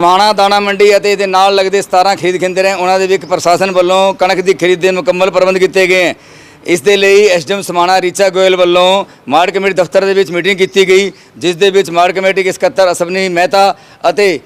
ਮਾਣਾ, ਦਾਣਾ, ਮੰਡੀ ਅਤੇ ਇਹਦੇ ਨਾਲ ਲੱਗਦੇ 17 ਖਰੀਦ ਕੇਂਦਰ ਹੈ ਉਹਨਾਂ ਦੇ ਵਿੱਚ ਪ੍ਰਸ਼ਾਸਨ ਵੱਲੋਂ ਕਣਕ ਦੀ ਖਰੀਦ ਦੇ ਮੁਕੰਮਲ ਪ੍ਰਬੰਧ ਕੀਤੇ ਗਏ ਹੈ। ਇਸ ਦੇ ਲਈ ਐਸਡੀਐਮ ਸਮਾਣਾ ਰੀਚਾ ਗੋਇਲ ਵੱਲੋਂ ਮਾਰਟ ਕਮੇਟੀ ਦਫ਼ਤਰ ਦੇ ਵਿੱਚ ਮੀਟਿੰਗ ਕੀਤੀ ਗਈ, ਜਿਸ ਦੇ ਵਿੱਚ ਮਾਰਟ ਕਮੇਟੀ ਦੇ ਸਕੱਤਰ ਅਸਵਨੀ ਮਹਿਤਾ ਅਤੇ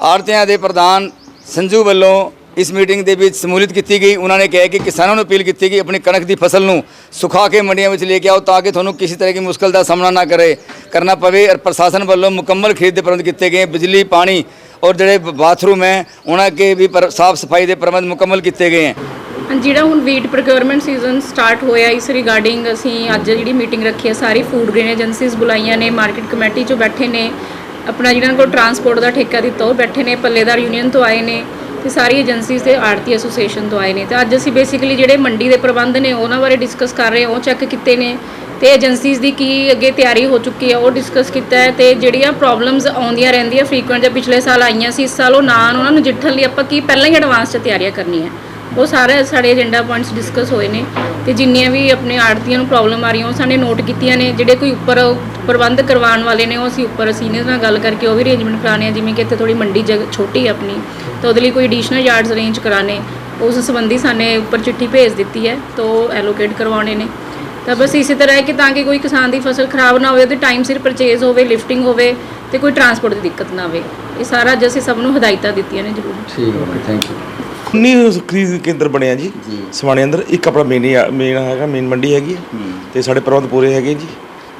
ਆੜਤੀਆਂ ਦੇ ਪ੍ਰਧਾਨ ਸੰਜੂ ਵੱਲੋਂ ਇਸ ਮੀਟਿੰਗ ਦੇ ਵਿੱਚ ਸ਼ਮੂਲੀਅਤ ਕੀਤੀ ਗਈ। ਉਹਨਾਂ ਨੇ ਕਿਹਾ ਕਿ ਕਿਸਾਨਾਂ ਨੂੰ ਅਪੀਲ ਕੀਤੀ ਕਿ ਆਪਣੀ ਕਣਕ ਦੀ ਫਸਲ ਨੂੰ ਸੁਖਾ ਕੇ ਮੰਡੀਆਂ ਵਿੱਚ ਲੈ ਕੇ ਆਓ ਤਾਂ ਕਿ ਤੁਹਾਨੂੰ ਕਿਸੇ ਤਰ੍ਹਾਂ ਦੀ ਮੁਸ਼ਕਲ ਦਾ ਸਾਹਮਣਾ ਨਾ ਕਰੇ। ਕਰਨਾ ਪਵੇ ਔਰ ਪ੍ਰਸ਼ਾਸਨ ਵੱਲੋਂ ਮੁਕੰਮਲ ਖਰੀਦ ਦੇ ਪ੍ਰਬੰਧ ਕੀਤੇ ਗਏ। ਬਿਜਲੀ, ਪਾਣੀ ਔਰ ਜਿਹੜੇ ਬਾਥਰੂਮ ਹੈ, ਉਹਨਾਂ ਕੇ ਵੀ ਸਾਫ਼ ਸਫ਼ਾਈ ਦੇ ਪ੍ਰਬੰਧ ਮੁਕੰਮਲ ਕੀਤੇ ਗਏ ਹੈ। ਜਿਹੜਾ ਹੁਣ ਵੀਟ ਪ੍ਰੋਕਿਉਰਮੈਂਟ ਸੀਜ਼ਨ ਸਟਾਰਟ ਹੋਇਆ, ਇਸ ਰਿਗਾਰਡਿੰਗ ਅਸੀਂ ਅੱਜ ਜਿਹੜੀ ਮੀਟਿੰਗ ਰੱਖੀ ਹੈ, ਸਾਰੀ ਫੂਡ ਗ੍ਰੇਨ ਏਜੰਸੀਜ਼ ਬੁਲਾਈਆਂ ਨੇ ਮਾਰਕੀਟ ਕਮੇਟੀ ਚੋਂ ਬੈਠੇ ਨੇ, ਆਪਣਾ ਜਿਹਨਾਂ ਕੋਲ ਟਰਾਂਸਪੋਰਟ ਦਾ ਠੇਕਾ ਦਿੱਤਾ, ਉਹ ਬੈਠੇ ਨੇ, ਪੱਲੇਦਾਰ ਯੂਨੀਅਨ ਤੋਂ ਆਏ ਨੇ, ਤੇ ਸਾਰੀ ਏਜੰਸੀਜ਼ ਤੇ ਆੜਤੀ ਐਸੋਸੀਏਸ਼ਨ ਤੋਂ ਆਏ ਨੇ, ਤੇ ਅੱਜ ਅਸੀਂ ਬੇਸਿਕਲੀ ਜਿਹੜੇ ਮੰਡੀ ਦੇ ਪ੍ਰਬੰਧ ਨੇ, ਉਹਨਾਂ ਬਾਰੇ ਡਿਸਕਸ ਕਰ ਰਹੇ ਹਾਂ, ਉਹ ਚੈੱਕ ਕੀਤੇ ਨੇ ਤੇ ਏਜੰਸੀਜ਼ ਦੀ ਕੀ ਅੱਗੇ ਤਿਆਰੀ ਹੋ ਚੁੱਕੀ ਹੈ, ਉਹ ਡਿਸਕਸ ਕੀਤਾ ਹੈ ਤੇ ਜਿਹੜੀਆਂ ਪ੍ਰੋਬਲਮਸ ਆਉਂਦੀਆਂ ਰਹਿੰਦੀਆਂ ਫ੍ਰੀਕੁਐਂਟ ਜਾਂ ਪਿਛਲੇ ਸਾਲ ਆਈਆਂ ਸੀ, ਇਸ ਸਾਲ ਉਹ ਨਾ ਉਹਨਾਂ ਨੂੰ ਜਿੱਠਣ ਲਈ ਆਪਾਂ ਕੀ ਪਹਿਲਾਂ ਹੀ ਐਡਵਾਂਸ 'ਚ ਤਿਆਰੀਆਂ ਕਰਨੀਆਂ ਉਹ ਸਾਰੇ ਸਾਡੇ ਏਜੰਡਾ ਪੁਆਇੰਟਸ ਡਿਸਕਸ ਹੋਏ ਨੇ ਤੇ ਜਿੰਨੀਆਂ ਵੀ ਆਪਣੇ ਆੜਤੀਆਂ ਨੂੰ ਪ੍ਰੋਬਲਮ ਆ ਰਹੀਆਂ, ਉਹ ਸਾਡੇ ਨੋਟ ਕੀਤੀਆਂ ਨੇ, ਜਿਹੜੇ ਕੋਈ ਉੱਪਰ ਪ੍ਰਬੰਧ ਕਰਵਾਉਣ ਵਾਲੇ ਨੇ, ਉਹ ਅਸੀਂ ਉੱਪਰ ਸੀਨੀਅਰ ਨਾਲ ਗੱਲ ਕਰਕੇ ਉਹ ਵੀ ਅਰੇਂਜਮੈਂਟ ਕਰਾਣੇ ਆ, ਜਿਵੇਂ ਕਿ ਇੱਥੇ ਥੋੜੀ ਮੰਡੀ ਜਗ੍ਹਾ ਛੋਟੀ ਆਪਣੀ, ਤਾਂ ਉਹਦੇ ਲਈ ਕੋਈ ਐਡੀਸ਼ਨਲ ਯਾਰਡਸ ਅਰੇਂਜ ਕਰਾਣੇ ਉਸ ਸੰਬੰਧੀ ਸਾਨੇ ਉੱਪਰ ਚਿੱਠੀ ਭੇਜ ਦਿੱਤੀ ਹੈ, ਤਾਂ ਉਹ ਐਲੋਕੇਟ ਕਰਵਾਉਣੇ ਨੇ। ਤਾਂ ਬਸ ਇਸੇ ਤਰ੍ਹਾਂ ਹੈ ਕਿ ਤਾਂ ਕਿ ਕੋਈ ਕਿਸਾਨ ਦੀ ਫਸਲ ਖਰਾਬ ਨਾ ਹੋਵੇ ਤੇ ਟਾਈਮ ਸਿਰ ਪਰਚੇਜ਼ ਹੋਵੇ ਲਿਫਟਿੰਗ ਹੋਵੇ ਤੇ ਕੋਈ ਟਰਾਂਸਪੋਰਟ ਦੀ ਦਿੱਕਤ ਨਾ ਆਵੇ। ਇਹ ਸਾਰਾ ਅੱਜ ਅਸੀਂ ਸਭ ਨੂੰ ਹਦਾਇਤਾਂ ਦਿੱਤੀਆਂ ਨੇ ਜ਼ਰੂਰ। ਠੀਕ ਓਕੇ ਥੈਂਕ ਯੂ 19 ਖਰੀਦ ਕੇਂਦਰ ਬਣਿਆ ਜੀ। ਸਮਾਣੇ ਅੰਦਰ ਇੱਕ ਆਪਣਾ ਮੇਨ ਮੇਨ ਹੈਗਾ ਮੇਨ ਮੰਡੀ ਹੈਗੀ ਹੈ। ਤੇ ਸਾਡੇ ਪ੍ਰਬੰਧ ਪੂਰੇ ਹੈਗੇ ਜੀ।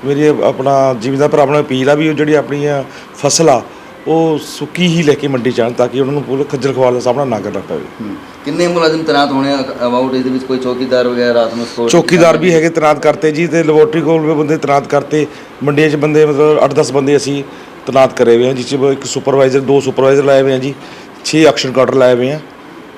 ਮੇਰੀ ਆਪਣਾ ਜ਼ਿਮੀਂਦਾਰ ਭਰਾ ਆਪਣਾ ਅਪੀਲ ਆ ਵੀ ਉਹ ਜਿਹੜੀ ਆਪਣੀ ਆ ਫਸਲ ਆ ਉਹ ਸੁੱਕੀ ਹੀ ਲੈ ਕੇ ਮੰਡੀ ਜਾਣ ਤਾਂ ਕਿ ਉਹਨਾਂ ਨੂੰ ਪੂਰਾ ਖੱਜਲ ਖਵਾਲ ਦਾ ਸਾਹਮਣਾ ਨਾ ਕਰਨਾ ਪਵੇ। ਕਿੰਨੇ ਮੁਲਾਜ਼ਮ ਤੈਨਾਤ ਹੋਣੇ ਅਬਾਊਟ ਇਹਦੇ ਵਿੱਚ? ਕੋਈ ਚੌਕੀਦਾਰ ਵਗੈਰਾ ਰਾਤ ਨੂੰ ਸਪੋਰਟ ਚੌਕੀਦਾਰ ਵੀ ਹੈਗੇ ਤੈਨਾਤ ਕਰਤੇ ਜੀ ਤੇ ਲੈਬੋਰਟਰੀ ਕੋਲ ਵੀ ਬੰਦੇ ਤੈਨਾਤ ਕਰਤੇ। ਮੰਡੀਆਂ 'ਚ ਬੰਦੇ ਮਤਲਬ 8-10 ਬੰਦੇ ਅਸੀਂ ਤੈਨਾਤ ਕਰੇ ਹੋਏ ਹਾਂ ਜਿਸ 'ਚ ਇੱਕ ਸੁਪਰਵਾਈਜ਼ਰ ਦੋ ਸੁਪਰਵਾਈਜ਼ਰ ਲਾਏ ਹੋਏ ਹਾਂ ਜੀ 6 ਐਕਸ਼ਨ ਕਾਊਂਟਰ ਲਾਏ ਹੋਏ ਹਾਂ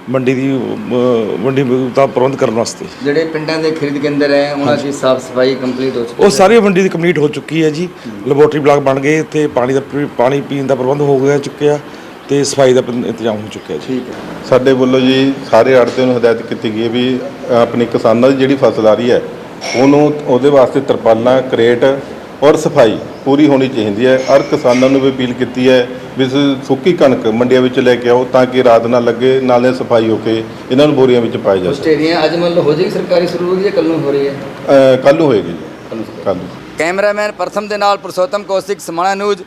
ਮੰਡੀ ਦੀ ਅਹ, ਮੰਡੀ ਦਾ ਪ੍ਰਬੰਧ ਕਰਨ ਵਾਸਤੇ। ਜਿਹੜੇ ਪਿੰਡਾਂ ਦੇ ਖਰੀਦ ਕੇਂਦਰ ਹੈ ਉਹਨਾਂ ਦੀ ਸਾਫ਼ ਸਫ਼ਾਈ ਕੰਪਲੀਟ ਹੋ ਚੁੱਕੀ ਉਹ ਸਾਰੀ ਮੰਡੀ ਦੀ ਕੰਪਲੀਟ ਹੋ ਚੁੱਕੀ ਹੈ ਜੀ। ਲੈਬੋਰਟਰੀ ਬਲਾਕ ਬਣ ਗਏ ਤੇ ਪਾਣੀ ਦਾ ਪੀ- ਪਾਣੀ ਪੀਣ ਦਾ ਪ੍ਰਬੰਧ ਹੋ ਗਿਆ ਚੁੱਕਿਆ ਤੇ ਸਫ਼ਾਈ ਦਾ ਪ- ਇੰਤਜ਼ਾਮ ਹੋ ਚੁੱਕਿਆ ਜੀ। ਠੀਕ ਹੈ। ਸਾਡੇ ਵੱਲੋਂ ਜੀ ਸਾਰੇ ਆੜਤਿਆਂ ਨੂੰ ਹਦਾਇਤ ਕੀਤੀ ਗਈ ਹੈ ਵੀ ਆਪਣੀ ਕਿਸਾਨਾਂ ਦੀ ਜਿਹੜੀ ਫਸਲ ਆ ਰਹੀ ਹੈ ਉਹਨੂੰ ਉਹਦੇ ਵਾਸਤੇ ਤਰਪਾਲਾਂ ਕਰੇਟ ਔਰ ਸਫ਼ਾਈ ਪੂਰੀ ਹੋਣੀ ਚਾਹੀਦੀ ਹੈ। ਔਰ ਕਿਸਾਨਾਂ ਨੂੰ ਵੀ ਅਪੀਲ ਕੀਤੀ ਹੈ ਵੀ ਸੁੱਕੀ ਕਣਕ ਮੰਡੀਆਂ ਵਿੱਚ ਲੈ ਕੇ ਆਓ ਤਾਂ ਕਿ ਰਾਤ ਨਾ ਲੱਗੇ ਨਾਲੇ ਸਫ਼ਾਈ ਹੋ ਕੇ ਇਹਨਾਂ ਨੂੰ ਬੋਰੀਆਂ ਵਿੱਚ ਪਾਇਆ ਜਾ ਸਕੇ। ਅੱਜ ਮੰਨ ਲਓ ਹੋ ਜਾਏਗੀ ਸਰਕਾਰੀ ਸ਼ੁਰੂ ਹੈ ਕੱਲ ਨੂੰ ਹੋ ਰਹੀ ਹੈ? ਕੱਲ੍ਹ ਨੂੰ ਹੋਏਗੀ ਜੀ। ਕੱਲ੍ਹ ਨੂੰ। ਕੈਮਰਾਮੈਨ ਪ੍ਰਥਮ ਦੇ ਨਾਲ ਪੁਰਸ਼ੋਤਮ ਕੌਸ਼ਿਕ ਸਮਾਣਾ ਨਿਊਜ਼